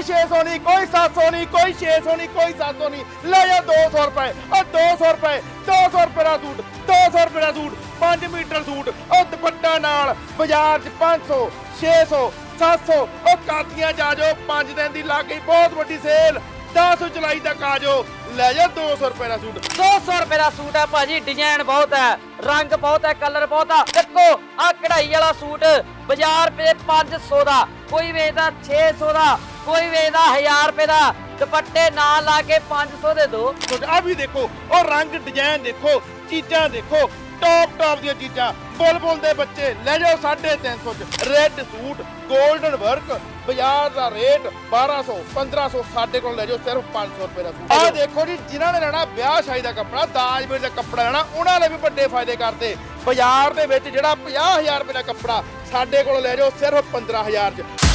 ਕੋਈ 600 ਨਹੀਂ, ਕੋਈ 700 ਨਹੀਂ, ਕੋਈ 600 ਨਹੀਂ, ਕੋਈ 700 ਨਹੀਂ। ਲੈ ਜਾ 200 ਰੁਪਏ ਉਹ 200 ਰੁਪਏ 200 ਰੁਪਏ ਦਾ ਸੂਟ 200 ਰੁਪਏ ਦਾ ਸੂਟ 5 ਮੀਟਰ ਸੂਟ ਉਹ ਦੁਪੱਟਾ ਨਾਲ ਬਾਜ਼ਾਰ 'ਚ 500 600 700 ਉਹ ਕਾਤੀਆਂ ਜਾ ਜਾਓ 5 ਦਿਨ ਦੀ ਲੱਗ ਗਈ, ਬਹੁਤ ਵੱਡੀ ਸੇਲ। 10 ਜੁਲਾਈ ਤੱਕ ਆ ਜਾਓ, ਲੈ ਜਾ 200 ਰੁਪਏ ਦਾ ਸੂਟ। 200 ਰੁਪਏ ਦਾ ਸੂਟ ਹੈ ਭਾਜੀ ਡਿਜ਼ਾਈਨ ਬਹੁਤ ਹੈ, ਰੰਗ ਬਹੁਤ ਹੈ ਕਲਰ ਬਹੁਤ ਆ। ਦੇਖੋ ਆ ਕਢਾਈ ਵਾਲਾ ਸੂਟ ਬਾਜ਼ਾਰ ਪੇ 500 ਦਾ, ਕੋਈ ਵੇਚਦਾ 600 ਦਾ। ਕੋਈ ਵੇਚਦਾ 1000 ਰੁਪਏ ਦਾ ਦੁਪੱਟੇ ਨਾਲ ਲਾ ਕੇ 500 ਦੇ ਦੋ। ਆ ਵੀ ਦੇਖੋ, ਉਹ ਰੰਗ ਡਿਜ਼ਾਈਨ ਦੇਖੋ, ਚੀਜ਼ਾਂ ਦੇਖੋ ਟੌਪ ਟੌਪ ਦੀਆਂ ਚੀਜ਼ਾਂ। ਬੁਲਬੁਲ ਦੇ ਬੱਚੇ, ਲੈ ਜਾਓ 350 ਚ। ਰੈੱਡ ਸੂਟ 골ਡਨ ਵਰਕ ਬਾਜ਼ਾਰ ਦਾ ਰੇਟ 1200 1500 ਸਾਡੇ ਕੋਲ ਲੈ ਜਾਓ, ਸਿਰਫ 500 ਰੁਪਏ ਦਾ ਸੂਟ। ਆ ਦੇਖੋ ਜੀ, ਜਿਨ੍ਹਾਂ ਨੇ ਲੈਣਾ ਵਿਆਹ ਸ਼ਾਦੀ ਦਾ ਕੱਪੜਾ ਦਾਜ ਵੇਲੇ ਦਾ ਕੱਪੜਾ ਲੈਣਾ, ਉਹਨਾਂ ਨੇ ਵੀ ਵੱਡੇ ਫਾਇਦੇ ਕਰਦੇ ਬਾਜ਼ਾਰ ਦੇ ਵਿੱਚ ਜਿਹੜਾ 50000 ਰੁਪਏ ਦਾ ਕੱਪੜਾ ਸਾਡੇ ਕੋਲ ਲੈ ਜਾਓ, ਸਿਰਫ 15000 ਚ।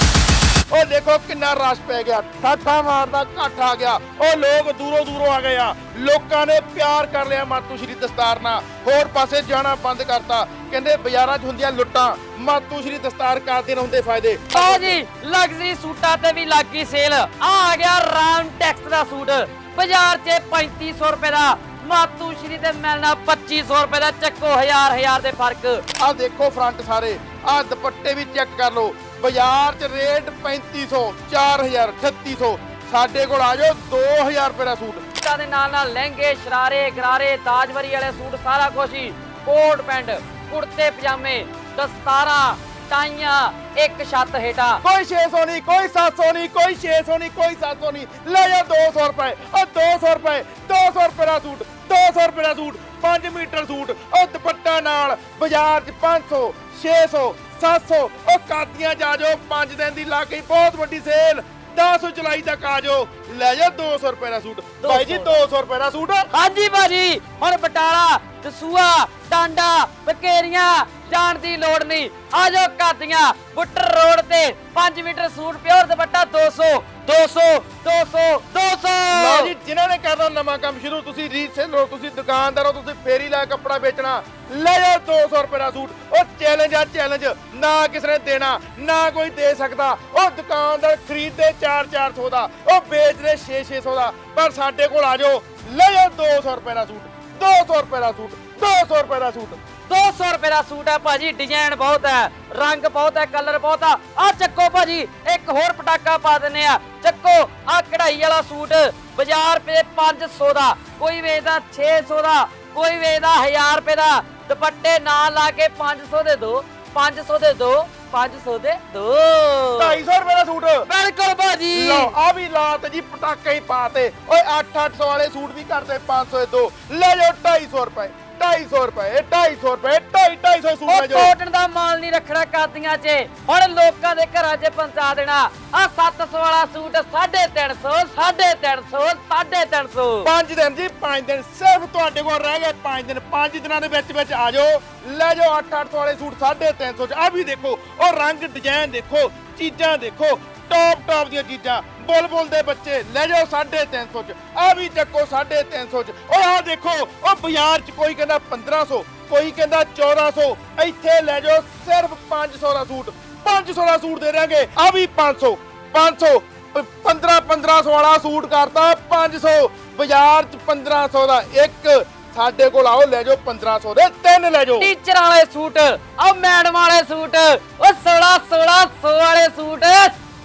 ਉਹ ਦੇਖੋ ਕਿੰਨਾ ਰਸ਼ ਪੈ ਗਿਆ। ਠਾਠਾ ਮਾਰਦਾ ਘੱਟ ਆ ਗਿਆ। ਉਹ ਲੋਕ ਦੂਰੋਂ ਦੂਰੋਂ ਆ ਗਏ ਆ। ਲੋਕਾਂ ਨੇ ਪਿਆਰ ਕਰ ਲਿਆ ਮਾਤੂ ਸ਼੍ਰੀ ਦਸਤਾਰ ਨਾਲ। ਹੋਰ ਪਾਸੇ ਜਾਣਾ ਬੰਦ ਕਰਤਾ। ਕਹਿੰਦੇ ਬਾਜ਼ਾਰਾਂ 'ਚ ਹੁੰਦੀਆਂ ਲੁੱਟਾਂ ਮਾਤੂ ਸ਼੍ਰੀ ਦਸਤਾਰ ਕਰਦੇ ਨੇ ਹੁੰਦੇ ਫਾਇਦੇ। ਆਓ ਜੀ ਲਗਜ਼ਰੀ ਸੂਟਾਂ ਤੇ ਵੀ ਲੱਗੀ ਸੇਲ ਆ ਆ ਗਿਆ ਰਾਮ ਟੈਕਸ ਦਾ ਸੂਟ। ਬਾਜ਼ਾਰ 'ਚ 3500 ਰੁਪਏ ਦਾ। ਮਾਤੂ ਸ਼੍ਰੀ ਤੇ ਮਿਲਣਾ 2500 ਰੁਪਏ ਦਾ। ਚੱਕੋ ਹਜ਼ਾਰ ਹਜ਼ਾਰ ਦੇ ਫ਼ਰਕ। ਆਹ ਦੇਖੋ ਫਰੰਟ ਸਾਰੇ। ਆਹ ਦੁਪੱਟੇ ਵੀ ਚੈੱਕ ਕਰ ਲਓ। ਬਾਜ਼ਾਰ 'ਚ ਰੇਟ 3500 4000 3800 ਸਾਡੇ ਕੋਲ ਆ ਜਾਓ 2000 ਰੁਪਏ ਦਾ ਸੂਟ। ਸੂਟਾਂ ਦੇ ਨਾਲ ਨਾਲ ਲਹਿੰਗੇ ਸ਼ਰਾਰੇ ਗਰਾਰੇ ਤਾਜਵਰੀ ਵਾਲੇ ਸੂਟ ਸਾਰਾ ਕੁਝ ਹੀ। ਕੋਟ ਪੈਂਟ ਕੁੜਤੇ ਪਜਾਮੇ ਦਸਤਾਰਾਂ ਟਾਈਆਂ ਇੱਕ ਛੱਤ ਹੇਠਾਂ। ਕੋਈ 600 ਨਹੀਂ ਕੋਈ 700 ਨਹੀਂ ਕੋਈ 600 ਨਹੀਂ ਕੋਈ 700 ਨਹੀਂ। ਲੈ ਜਾ 200 ਰੁਪਏ ਉਹ 200 ਰੁਪਏ 200 ਰੁਪਏ ਦਾ ਸੂਟ। 200 ਰੁਪਏ ਦਾ ਸੂਟ 5 ਮੀਟਰ ਸੂਟ ਉਹ ਦੁਪੱਟਾ ਨਾਲ ਬਾਜ਼ਾਰ 'ਚ 500 600 700 ਉਹ ਕਾਤੀਆਂ ਜਾ ਜਾਓ 5 ਦਿਨ ਦੀ ਲੱਗ ਗਈ ਬਹੁਤ ਵੱਡੀ ਸੇਲ 10 ਜੁਲਾਈ ਤੱਕ ਆ ਜਾਓ। ਲੈ ਜਾ 200 ਰੁਪਏ ਦਾ ਸੂਟ। ਭਾਈ ਜੀ 200 ਰੁਪਏ ਦਾ ਸੂਟ। ਹਾਂਜੀ ਭਾਜੀ ਹੁਣ ਬਟਾਲਾ ਦਸੂਆ ਟਾਂਡਾ ਬਕੇਰੀਆਂ ਜਾਣ ਦੀ ਲੋੜ ਨਹੀਂ। ਆ ਜਾਓ ਕਾਦੀਆਂ, ਬੁੱਟਰ ਰੋਡ ਤੇ 5 ਮੀਟਰ ਸੂਟ, ਪਿਓਰ ਦੁਪੱਟਾ 200 200 200 200 ਲਓ ਜੀ, ਜਿਨ੍ਹਾਂ ਨੇ ਕਰਨਾ ਨਵਾਂ ਕੰਮ ਸ਼ੁਰੂ, ਤੁਸੀਂ ਰੀਸੇਲਰ ਹੋ, ਤੁਸੀਂ ਦੁਕਾਨਦਾਰ ਹੋ, ਤੁਸੀਂ ਫੇਰੀ ਲਾ ਕੱਪੜਾ ਵੇਚਣਾ। ਲੈ ਜਾਓ 200 ਰੁਪਏ ਦਾ ਸੂਟ। ਉਹ ਚੈਲੰਜ ਆ ਚੈਲੰਜ ਨਾ ਕਿਸੇ ਨੇ ਦੇਣਾ, ਨਾ ਕੋਈ ਦੇ ਸਕਦਾ। ਉਹ ਦੁਕਾਨਦਾਰ ਖਰੀਦਦੇ 4-400 ਦਾ, ਉਹ ਵੇਚਦੇ 6-600 ਦਾ। ਪਰ ਸਾਡੇ ਕੋਲ ਆ ਜਾਓ, ਲੈ ਜਾਓ 200 ਰੁਪਏ ਦਾ ਸੂਟ 200 ਰੁਪਏ ਦਾ ਸੂਟ। 200 ਰੁਪਏ ਦਾ ਸੂਟ। 200 ਰੁਪਏ ਦਾ ਸੂਟ ਹੈ ਭਾਜੀ ਡਿਜ਼ਾਈਨ ਬਹੁਤ ਹੈ ਰੰਗ ਬਹੁਤ ਹੈ ਕਲਰ ਬਹੁਤ ਆ। ਆ ਚੱਕੋ ਭਾਜੀ ਇੱਕ ਹੋਰ ਪਟਾਕਾ ਪਾ ਦਿੰਨੇ ਆ। ਚੱਕੋ ਆ ਕਢਾਈ ਵਾਲਾ ਸੂਟ ਬਾਜ਼ਾਰ ਪੇ 500 ਦਾ ਕੋਈ ਵੇਚਦਾ 600 ਦਾ ਕੋਈ ਵੇਚਦਾ 1000 ਰੁਪਏ ਦਾ। ਦੁਪੱਟੇ ਨਾਲ ਲਾ ਕੇ 500 ਦੇ ਦੋ 500 ਦੇ ਦੋ 500 ਦੇ ਦੋ। 250 ਰੁਪਏ ਦਾ ਸੂਟ। ਬਿਲਕੁਲ ਭਾਜੀ। ਲਓ ਆ ਵੀ ਲਾਤ ਜੀ ਪਟਾਕੇ ਹੀ ਪਾਤੇ। ਓਏ 8-800 ਵਾਲੇ ਸੂਟ ਵੀ ਕਰਦੇ 500 ਦੇ ਦੋ। ਲੈ ਜਾਓ 250 ਰੁਪਏ। 250 ਰੁਪਏ 250 ਰੁਪਏ 250 250 ਸੂਟ ਉਹ ਲੈ ਜਾਓ ਕੋਟਨ ਦਾ ਮਾਲ ਨਹੀਂ ਰੱਖਣਾ ਕਾਦੀਆਂ 'ਚ। ਹੁਣ ਲੋਕਾਂ ਦੇ ਘਰਾਂ 'ਚ ਪਹੁੰਚਾ ਦੇਣਾ। ਆ 700 ਵਾਲਾ ਸੂਟ 350 350 350 ਪੰਜ ਦਿਨ ਜੀ ਪੰਜ ਦਿਨ ਸਿਰਫ ਤੁਹਾਡੇ ਕੋਲ ਰਹਿ ਗਏ ਪੰਜ ਦਿਨ। ਪੰਜ ਦਿਨਾਂ ਦੇ ਵਿੱਚ ਵਿੱਚ ਆ ਜਾਓ। ਲੈ ਜਾਓ 8-800 ਵਾਲੇ ਸੂਟ 350 ਚ। ਆ ਵੀ ਦੇਖੋ ਉਹ ਰੰਗ ਡਿਜ਼ਾਈਨ ਦੇਖੋ ਚੀਜ਼ਾਂ ਦੇਖੋ ਟੌਪ ਟੌਪ ਦੀਆਂ ਚੀਜ਼ਾਂ। ਬੁਲਬੁਲ ਦੇ ਬੱਚੇ, ਲੈ ਜਾਓ 350 ਚ। ਆ ਵੀ ਚੱਕੋ 350 ਚ। ਉਹ ਆ ਦੇਖੋ, ਉਹ ਬਾਜ਼ਾਰ ਚ ਕੋਈ ਕਹਿੰਦਾ 1500 ਕੋਈ ਕਹਿੰਦਾ 1400 ਇੱਥੇ ਲੈ ਜਾਓ ਸਿਰਫ 500 ਦਾ ਸੂਟ। 500 ਦਾ ਸੂਟ ਦੇ ਦਿਆਂਗੇ। ਆ ਵੀ 500 500 15 1500 ਵਾਲਾ ਸੂਟ ਕਰਤਾ 500 ਬਾਜ਼ਾਰ ਚ 1500 ਦਾ ਇੱਕ, ਸਾਡੇ ਕੋਲ ਆਓ, ਲੈ ਜਾਓ 1500 ਦੇ ਤਿੰਨ ਲੈ ਜਾਓ। ਟੀਚਰ ਵਾਲੇ ਸੂਟ ਆ ਮੈਡਮ ਵਾਲੇ ਸੂਟ, ਉਹ 16 1600 ਵਾਲੇ ਸੂਟ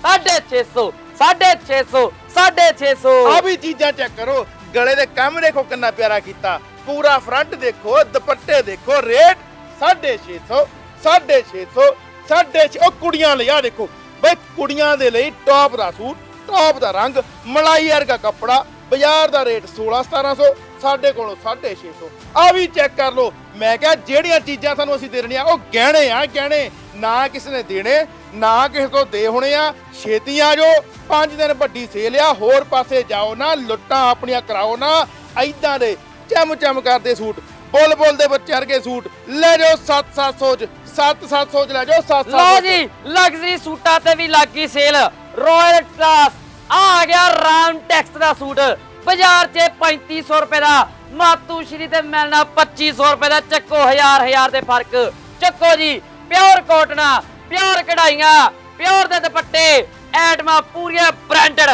650 650 650 ਆ ਵੀ ਚੀਜ਼ਾਂ ਚੈੱਕ ਕਰੋ, ਗਲੇ ਦੇ ਕੰਮ ਦੇਖੋ ਕਿੰਨਾ ਪਿਆਰਾ ਕੀਤਾ। ਪੂਰਾ ਫਰੰਟ ਦੇਖੋ, ਦੁਪੱਟੇ ਦੇਖੋ ਰੇਟ 650 650 650 ਉਹ ਕੁੜੀਆਂ ਲਈ, ਆ ਦੇਖੋ। ਬਈ ਕੁੜੀਆਂ ਦੇ ਲਈ ਟੌਪ ਦਾ ਸੂਟ ਟੌਪ ਦਾ ਰੰਗ, ਮਲਾਈ ਵਰਗਾ ਕੱਪੜਾ, ਬਾਜ਼ਾਰ ਦਾ ਰੇਟ 16 1700 ਸਾਡੇ ਕੋਲੋਂ 650 ਆ ਵੀ ਚੈੱਕ ਕਰ ਲਓ। ਮੈਂ ਕਿਹਾ, ਜਿਹੜੀਆਂ ਚੀਜ਼ਾਂ ਸਾਨੂੰ ਅਸੀਂ ਦੇਣੀਆਂ ਉਹ ਗਹਿਣੇ ਆ, ਗਹਿਣੇ। ਨਾ ਕਿਸੇ ਨੇ ਦੇਣੇ ਨਾ ਕਿਸੇ ਤੋਂ ਦੇ ਹੋਣੇ ਆ। ਛੇਤੀ ਆ ਜਾਓ। ਪੰਜ ਦਿਨ ਵੱਡੀ ਸੇਲ ਆ। ਹੋਰ ਪਾਸੇ ਜਾਓ ਨਾ। ਲੁੱਟਾਂ ਆਪਣੀਆਂ ਕਰਾਓ ਨਾ। ਐਦਾਂ ਦੇ ਚਮ ਚਮ ਕਰਦੇ ਸੂਟ। ਬੁੱਲ ਬੁੱਲ ਦੇ ਬੱਚੇ ਵਰਗੇ ਸੂਟ। ਲੈ ਜਾਓ 7-700 ਚ। 7-700 ਚ ਲੈ ਜਾਓ 7-700 ਲਓ ਜੀ ਲਗਜ਼ਰੀ ਸੂਟਾਂ ਤੇ ਵੀ ਲੱਗੀ ਸੇਲ। ਰਾਇਲ ਕਲਾਸ ਆ ਗਿਆ ਰਾਮ ਟੈਕਸ ਦਾ ਸੂਟ। ਬਾਜ਼ਾਰ 'ਚ 3500 ਰੁਪਏ ਦਾ। ਮਾਤੂ ਸ਼੍ਰੀ ਤੇ ਮਿਲਣਾ 2500 ਰੁਪਏ ਦਾ। ਚੱਕੋ ਹਜ਼ਾਰ ਹਜ਼ਾਰ ਦੇ ਫ਼ਰਕ। ਚੱਕੋ ਜੀ ਪਿਓਰ ਕੋਟਨਾ ਪਿਓਰ ਕਢਾਈਆਂ ਪਿਓਰ ਦੇ ਦੁਪੱਟੇ ਐਟਮਾਂ ਪੂਰੀਆਂ ਬ੍ਰਾਂਡਡ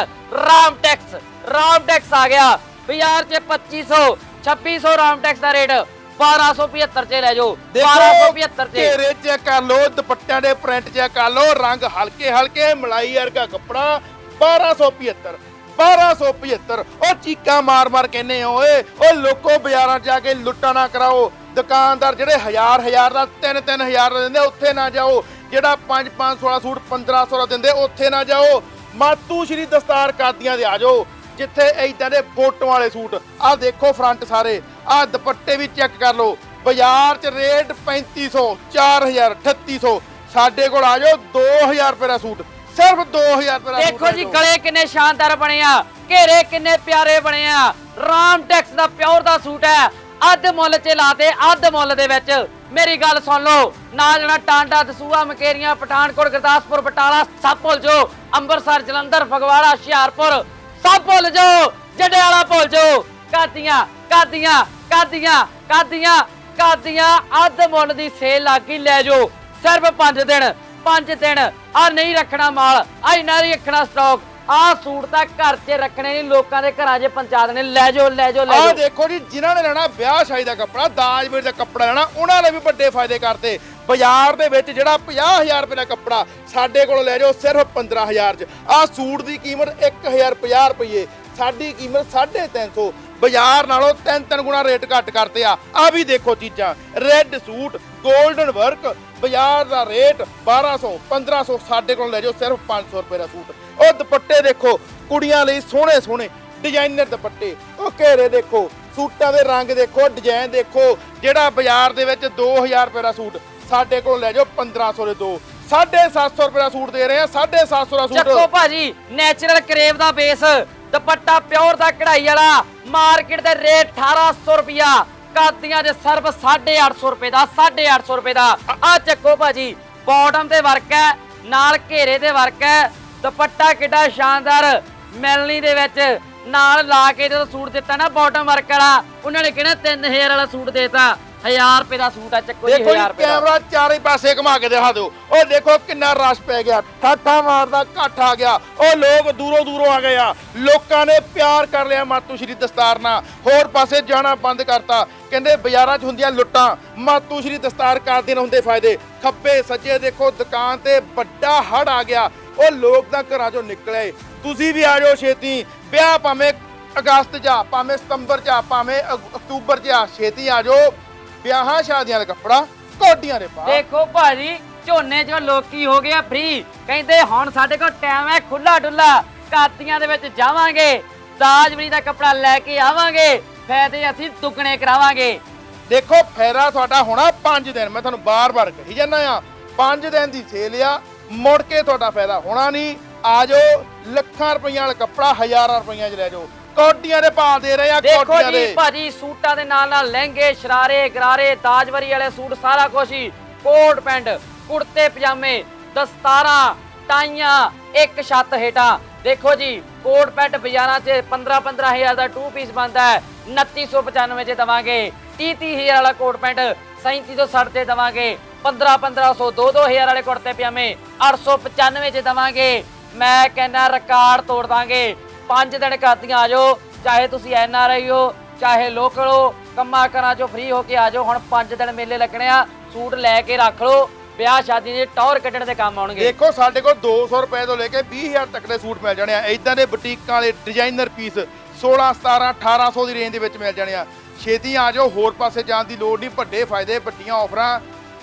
ਰਾਮਟੈਕਸ ਰਾਮਟੈਕਸ ਆ ਗਿਆ। ਬਾਜ਼ਾਰ 'ਚ 2500 2600 ਰਾਮਟੈਕਸ ਦਾ ਰੇਟ 1275 'ਚ ਲੈ ਜਾਓ 1275 'ਚ। ਘੇਰੇ ਚੈੱਕ ਕਰ ਲਓ ਦੁਪੱਟਿਆਂ ਦੇ ਪ੍ਰਿੰਟ ਚੈੱਕ ਕਰ ਲਓ ਰੰਗ ਹਲਕੇ ਹਲਕੇ ਮਲਾਈ ਵਰਗਾ ਕੱਪੜਾ 1275 1275 ਉਹ ਚੀਕਾਂ ਮਾਰ ਮਾਰ ਕਹਿੰਨੇ ਓਏ ਉਹ ਲੋਕੋ ਬਾਜ਼ਾਰਾਂ 'ਚ ਜਾ ਕੇ ਲੁੱਟਾ ਨਾ ਕਰਾਓ। ਦੁਕਾਨਦਾਰ ਜਿਹੜੇ ਹਜ਼ਾਰ ਹਜ਼ਾਰ ਦਾ 3 3000 ਦਾ ਦਿੰਦੇ ਉੱਥੇ ਨਾ ਜਾਓ। ਜਿਹੜਾ 5 500 ਸੂਟ 1500 ਦਾ ਦਿੰਦੇ ਉੱਥੇ ਨਾ ਜਾਓ। ਮਾਤੂ ਸ਼੍ਰੀ ਦਸਤਾਰ ਕਾਦੀਆਂ ਦੇ ਆ ਜਾਓ ਜਿੱਥੇ ਐਦਾਂ ਦੇ ਫੋਟੋ ਵਾਲੇ ਸੂਟ। ਆਹ ਦੇਖੋ ਫਰੰਟ ਸਾਰੇ ਆਹ ਦੁਪੱਟੇ ਵੀ ਚੈੱਕ ਕਰ ਲਓ। ਬਾਜ਼ਾਰ 'ਚ ਰੇਟ 3500 4000 3800 ਸਾਡੇ ਕੋਲ ਆ ਜਾਓ 2000 ਰੁਪਏ ਦਾ ਸੂਟ। ਸਿਰਫ 2000 ਰੁਪਏ ਦਾ ਦੇਖੋ ਜੀ। ਗਲੇ ਕਿੰਨੇ ਸ਼ਾਨਦਾਰ ਬਣੇ ਆ ਘੇਰੇ ਕਿੰਨੇ ਪਿਆਰੇ ਬਣੇ ਆ। ਰਾਮਟੈਕਸ ਦਾ ਪਿਓਰ ਦਾ ਸੂਟ ਹੈ ਅੱਧ ਮੁੱਲ 'ਚ ਲਾਤੇ ਅੱਧ ਮੁੱਲ ਦੇ ਵਿੱਚ। ਮੇਰੀ ਗੱਲ ਸੁਣ ਲਓ ਨਾ ਜਣਾ ਟਾਂਡਾ ਦਸੂਆ ਮਕੇਰੀਆਂ, ਪਠਾਨਕੋਟ, ਗੁਰਦਾਸਪੁਰ, ਬਟਾਲਾ, ਸਭ ਭੁੱਲ ਜਾਓ। ਅੰਮ੍ਰਿਤਸਰ, ਜਲੰਧਰ, ਫਗਵਾੜਾ, ਹੁਸ਼ਿਆਰਪੁਰ, ਸਭ ਭੁੱਲ ਜਾਓ। ਜੰਡਿਆਲਾ ਭੁੱਲ ਜਾਓ। ਕਾਦੀਆਂ ਕਾਦੀਆਂ ਕਾਦੀਆਂ ਕਾਦੀਆਂ ਕਾਦੀਆਂ, ਅੱਧ ਮੁੱਲ ਦੀ ਸੇਲ ਲੱਗੀ ਲੈ ਜਾਓ। ਸਿਰਫ 5 ਦਿਨ 5 ਦਿਨ। ਆ ਨਹੀਂ ਰੱਖਣਾ ਮਾਲ ਆ ਇਹਨਾਂ ਦੀ ਰੱਖਣਾ ਸਟਾਕ ਆ ਸੂਟ ਤਾਂ ਘਰ 'ਚ ਰੱਖਣੇ ਨਹੀਂ ਲੋਕਾਂ ਦੇ ਘਰਾਂ 'ਚ ਪਹੁੰਚਾ ਦੇਣੇ। ਲੈ ਜਾਓ ਲੈ ਜਾਓ ਲੈ ਆਹ ਜਾਓ। ਦੇਖੋ ਜੀ ਜਿਨ੍ਹਾਂ ਨੇ ਲੈਣਾ ਵਿਆਹ ਸ਼ਾਦੀ ਦਾ ਕੱਪੜਾ ਦਾਜ ਵੀਰ ਦਾ ਕੱਪੜਾ ਲੈਣਾ ਉਹਨਾਂ ਨੇ ਵੀ ਵੱਡੇ ਫਾਇਦੇ ਕਰਤੇ। ਬਾਜ਼ਾਰ ਦੇ ਵਿੱਚ ਜਿਹੜਾ 50000 ਰੁਪਏ ਦਾ ਕੱਪੜਾ ਸਾਡੇ ਕੋਲ ਲੈ ਜਾਓ ਸਿਰਫ 15000 ਚ। ਆਹ ਸੂਟ ਦੀ ਕੀਮਤ 1050 ਰੁਪਏ ਸਾਡੀ ਕੀਮਤ 350 ਬਾਜ਼ਾਰ ਨਾਲੋਂ ਤਿੰਨ ਤਿੰਨ ਗੁਣਾ ਰੇਟ ਘੱਟ ਕਰਤੇ ਆ। ਆ ਵੀ ਦੇਖੋ ਚੀਜ਼ਾਂ। ਰੈੱਡ ਸੂਟ 골ਡਨ ਵਰਕ ਬਾਜ਼ਾਰ ਦਾ ਰੇਟ 1200 1500 ਸਾਡੇ ਕੋਲ ਲੈ ਜਾਓ, ਸਿਰਫ 500 ਰੁਪਏ ਦਾ ਸੂਟ। ਉਹ ਦੁਪੱਟੇ ਦੇਖੋ, ਕੁੜੀਆਂ ਲਈ ਸੋਹਣੇ ਸੋਹਣੇ ਡਿਜ਼ਾਈਨਰ ਦੁਪੱਟੇ। ਉਹ ਘੇਰੇ ਦੇਖੋ, ਸੂਟਾਂ ਦੇ ਰੰਗ ਦੇਖੋ ਡਿਜ਼ਾਈਨ ਦੇਖੋ, ਜਿਹੜਾ ਬਾਜ਼ਾਰ ਦੇ ਵਿੱਚ 2000 ਰੁਪਏ ਦਾ ਸੂਟ, ਸਾਡੇ ਕੋਲ ਲੈ ਜਾਓ 1500 ਦੇ ਦੋ। 750 ਰੁਪਏ ਦਾ ਸੂਟ ਦੇ ਰਹੇ ਆ 750 ਦਾ ਚੱਕੋ ਸੂਟ ਭਾਜੀ ਨੈਚੁਰਲ ਕਰੇਵ ਦਾ ਬੇਸ ਦੁਪੱਟਾ ਪਿਓਰ ਦਾ ਕਢਾਈ ਵਾਲਾ, ਮਾਰਕੀਟ ਦੇ ਰੇਟ 1800 ਰੁਪਿਆ ਕਾਦੀਆਂ ਦੇ ਸਰਬ 850 ਰੁਪਏ ਦਾ 850 ਰੁਪਏ ਦਾ। ਆ ਚੱਕੋ ਭਾਜੀ ਬਾਟਮ ਤੇ ਵਰਕ ਹੈ, ਨਾਲ ਘੇਰੇ ਤੇ ਵਰਕ ਹੈ, ਦੁਪੱਟਾ ਕਿੱਡਾ ਸ਼ਾਨਦਾਰ, ਮਿਲਣੀ ਦੇ ਵਿੱਚ, ਨਾਲ ਲਾ ਕੇ ਜਦੋਂ ਸੂਟ ਦਿੱਤਾ ਨਾ ਬਾਟਮ ਵਰਕ ਵਾਲਾ, ਉਹਨਾਂ ਨੇ ਕਿਹੜਾ 3000 ਵਾਲਾ ਸੂਟ ਦੇਤਾ। 1000 ਰੁਪਏ ਦਾ ਸੂਟ ਆ ਚੱਕੋ ਜੀ ਦੇਖੋ 1000 ਜੀ ਰੁਪਏ ਦਾ। ਕੈਮਰਾ ਚਾਰੇ ਪਾਸੇ ਘੁਮਾ ਕੇ ਦਿਖਾ ਦਿਓ। ਉਹ ਦੇਖੋ ਕਿੰਨਾ ਰਸ਼ ਪੈ ਗਿਆ। ਠਾਠਾ ਮਾਰਦਾ ਘੱਟ ਆ ਗਿਆ। ਉਹ ਲੋਕ ਦੂਰੋਂ ਦੂਰੋਂ ਆ ਗਏ ਆ। ਲੋਕਾਂ ਨੇ ਪਿਆਰ ਕਰ ਲਿਆ ਮਾਤੂ ਸ਼੍ਰੀ ਦਸਤਾਰ ਨਾਲ। ਹੋਰ ਪਾਸੇ ਜਾਣਾ ਬੰਦ ਕਰਤਾ। ਕਹਿੰਦੇ ਬਾਜ਼ਾਰਾਂ 'ਚ ਹੁੰਦੀਆਂ ਲੁੱਟਾਂ। ਮਾਤੂ ਸ਼੍ਰੀ ਦਸਤਾਰ ਕਰਦੇ ਨੇ ਹੁੰਦੇ ਫਾਇਦੇ। ਖੱਬੇ ਸੱਜੇ ਦੇਖੋ ਦੁਕਾਨ ਤੇ ਵੱਡਾ ਹੜ ਆ ਗਿਆ। ਉਹ ਲੋਕ ਤਾਂ ਘਰਾਂ 'ਚੋਂ ਨਿਕਲੇ। ਤੁਸੀਂ ਵੀ ਆ ਜਾਓ ਛੇਤੀ। ਵਿਆਹ ਭਾਵੇਂ ਅਗਸਤ 'ਚ ਆ ਭਾਵੇਂ ਸਤੰਬਰ 'ਚ ਆ ਭਾਵੇਂ ਅਕ- ਅਕਤੂਬਰ 'ਚ ਆ ਛੇਤੀ ਆ ਜਾਓ। ਵਿਆਹਾਂ ਸ਼ਾਦੀਆਂ ਦਾ ਕੱਪੜਾ ਕੋਡੀਆਂ ਦੇ ਪਾ ਦੇਖੋ ਭਾਜੀ ਝੋਨੇ 'ਚ ਲੋਕੀ ਹੋ ਗਿਆ ਫ੍ਰੀ ਕਹਿੰਦੇ ਹੁਣ ਸਾਡੇ ਕੋਲ ਟਾਈਮ ਹੈ ਖੁੱਲਾ ਡੁੱਲਾ ਕਾਤੀਆਂ ਦੇ ਵਿੱਚ ਜਾਵਾਂਗੇ ਦਾਜਵਰੀ ਦਾ ਕੱਪੜਾ ਲੈ ਕੇ ਆਵਾਂਗੇ ਫਾਇਦੇ ਅਸੀਂ ਦੁੱਗਣੇ ਕਰਾਵਾਂਗੇ। ਦੇਖੋ ਫੈਰਾ ਤੁਹਾਡਾ ਹੋਣਾ 5 ਦਿਨ। ਮੈਂ ਤੁਹਾਨੂੰ ਬਾਰ-ਬਾਰ ਕਹੀ ਜਾਂਦਾ ਆ 5 ਦਿਨ ਦੀ ਸੇਲ ਆ ਮੁੜ ਕੇ ਤੁਹਾਡਾ ਫਾਇਦਾ ਹੋਣਾ ਨਹੀਂ। ਆ ਜਾਓ ਲੱਖਾਂ ਰੁਪਈਆ ਵਾਲਾ ਕੱਪੜਾ ਹਜ਼ਾਰਾਂ ਰੁਪਈਆ 'ਚ ਲੈ ਜਾਓ। ਕੋਡੀਆਂ ਦੇ ਭਾਅ ਦੇ ਰਹੇ ਆ ਦੇਖੋ ਕੋਡੀਆਂ ਜੀ ਦੇ। ਭਾਜੀ ਸੂਟਾਂ ਦੇ ਨਾਲ ਨਾਲ ਲਹਿੰਗੇ ਸ਼ਰਾਰੇ ਗਰਾਰੇ ਦਾਜਵਰੀ ਵਾਲੇ ਸੂਟ ਸਾਰਾ ਕੁਝ ਹੀ। ਕੋਟ ਪੈਂਟ ਕੁੜਤੇ ਪਜਾਮੇ ਦਸਤਾਰਾਂ ਟਾਈਆਂ ਇੱਕ ਛੱਤ ਹੇਠਾਂ। ਦੇਖੋ ਜੀ ਕੋਟ ਪੈਂਟ ਬਾਜ਼ਾਰਾਂ 'ਚ 15 15000 ਦਾ 2 ਪੀਸ ਬਣਦਾ ਹੈ। 2995 'ਚ ਦਵਾਂਗੇ। 30 30000 ਵਾਲਾ ਕੋਟ ਪੈਂਟ 3760 ਤੇ ਦਵਾਂਗੇ। 15 1500 2 2000 ਵਾਲੇ ਕੁੜਤੇ ਪਜਾਮੇ 895 'ਚ ਦਵਾਂਗੇ। ਮੈਂ ਕਹਿੰਦਾ ਰਿਕਾਰਡ ਤੋੜ ਦਾਂਗੇ। ਪੰਜ ਦਿਨ ਕਾਦੀਆਂ ਆ ਜਾਓ ਚਾਹੇ ਤੁਸੀਂ ਐਨ ਆਰ ਆਈ ਹੋ, ਚਾਹੇ ਲੋਕਲ ਹੋ, ਕੰਮਾਂ ਕਰਾਂ ਚੋਂ ਫ੍ਰੀ ਹੋ ਕੇ ਆ ਜਾਓ ਹੁਣ ਪੰਜ ਦਿਨ ਮੇਲੇ ਲੱਗਣੇ ਆ, ਸੂਟ ਲੈ ਕੇ ਰੱਖ ਲਓ, ਵਿਆਹ ਸ਼ਾਦੀ ਦੇ ਟੌਰ ਕੱਢਣ ਦੇ ਕੰਮ ਆਉਣਗੇ। ਦੇਖੋ, ਸਾਡੇ ਕੋਲ 200 ਰੁਪਏ ਤੋਂ ਲੈ ਕੇ 20000 ਤੱਕ ਦੇ ਸੂਟ ਮਿਲ ਜਾਣੇ ਆ। ਇਦਾਂ ਦੇ ਬੁਟੀਕਾਂ ਵਾਲੇ ਡਿਜ਼ਾਈਨਰ ਪੀਸ 16 17 1800 ਦੀ ਰੇਂਜ ਦੇ ਵਿੱਚ ਮਿਲ ਜਾਣੇ ਆ। ਛੇਤੀ ਆ ਜਾਓ ਹੋਰ ਪਾਸੇ ਜਾਣ ਦੀ ਲੋੜ ਨਹੀਂ, ਵੱਡੇ ਫਾਇਦੇ, ਵੱਡੀਆਂ ਆਫਰਾਂ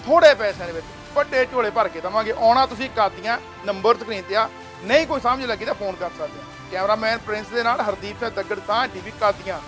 ਥੋੜੇ ਪੈਸਿਆਂ ਦੇ ਵਿੱਚ ਵੱਡੇ ਝੋਲੇ ਭਰ ਕੇ ਦਵਾਂਗੇ। ਆਉਣਾ ਤੁਸੀਂ ਕਾਦੀਆਂ ਨੰਬਰ ਸਕਰੀਨ ਤੇ ਆ। ਨਹੀਂ ਕੋਈ ਸਮਝ ਲੱਗੀ ਤਾਂ ਫੋਨ ਕਰ ਸਕਦੇ ਆ। ਕੈਮਰਾਮੈਨ ਪ੍ਰਿੰਸ ਦੇ ਨਾਲ ਹਰਦੀਪ ਸਿੰਘ ਦੱਗੜ ਤਾਂ ਟੀਵੀ ਕਾਦੀਆਂ